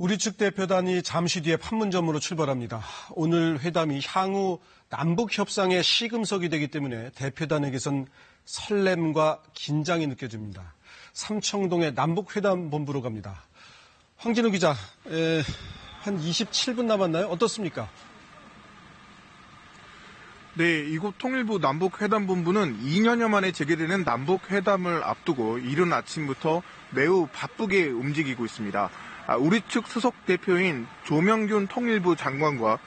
우리 측 대표단이 잠시 뒤에 판문점으로 출발합니다. 오늘 회담이 향후 남북 협상의 시금석이 되기 때문에 대표단에게선 설렘과 긴장이 느껴집니다. 삼청동의 남북 회담 본부로 갑니다. 황진우 기자, 에, 한 27분 남았나요? 어떻습니까? 네, 이곳 통일부 남북회담본부는 2년여 만에 재개되는 남북회담을 앞두고 이른 아침부터 매우 바쁘게 움직이고 있습니다. 아, 우리 측 수석 대표인 조명균 통일부 장관과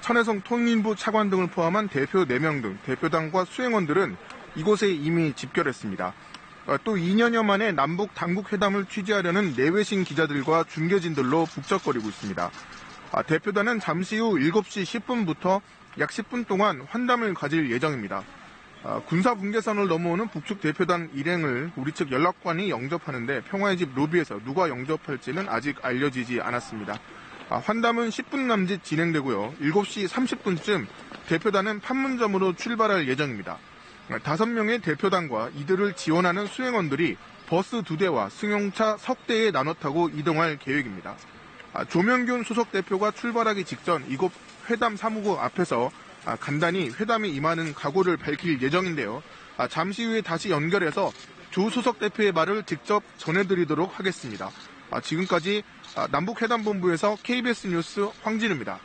천혜성 통일부 차관 등을 포함한 대표 4명 등 대표단과 수행원들은 이곳에 이미 집결했습니다. 아, 또 2년여 만에 남북 당국 회담을 취재하려는 내외신 기자들과 중계진들로 북적거리고 있습니다. 아, 대표단은 잠시 후 7시 10분부터 약 10분 동안 환담을 가질 예정입니다. 아, 군사 분계선을 넘어오는 북측 대표단 일행을 우리 측 연락관이 영접하는데 평화의 집 로비에서 누가 영접할지는 아직 알려지지 않았습니다. 아, 환담은 10분 남짓 진행되고요. 7시 30분쯤 대표단은 판문점으로 출발할 예정입니다. 5명의 대표단과 이들을 지원하는 수행원들이 버스 2대와 승용차 석 대에 나눠 타고 이동할 계획입니다. 아, 조명균 수석 대표가 출발하기 직전 이곳 회담 사무국 앞에서 아, 간단히 회담에 임하는 각오를 밝힐 예정인데요. 아, 잠시 후에 다시 연결해서 조 수석 대표의 말을 직접 전해드리도록 하겠습니다. 지금까지 남북회담본부에서 KBS 뉴스 황진우입니다.